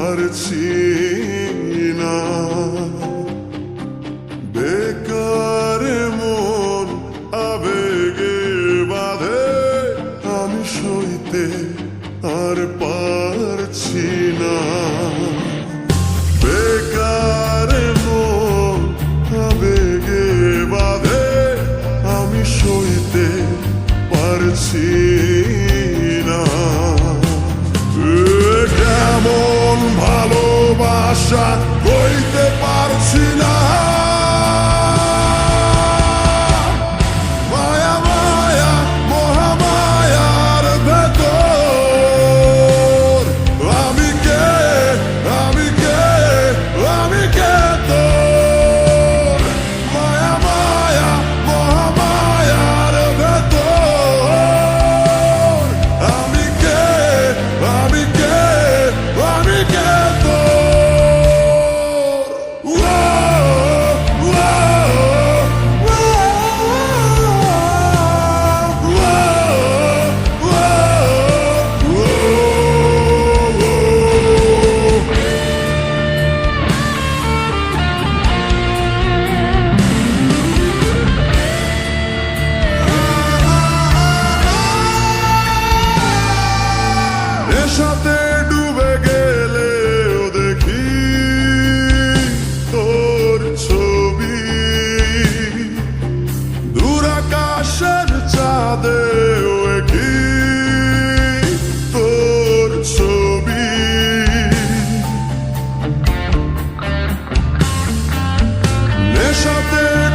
পারছি না। বেকার মন আবেগে বাধে আমি সইতে আর পারছি না। shot deixa ter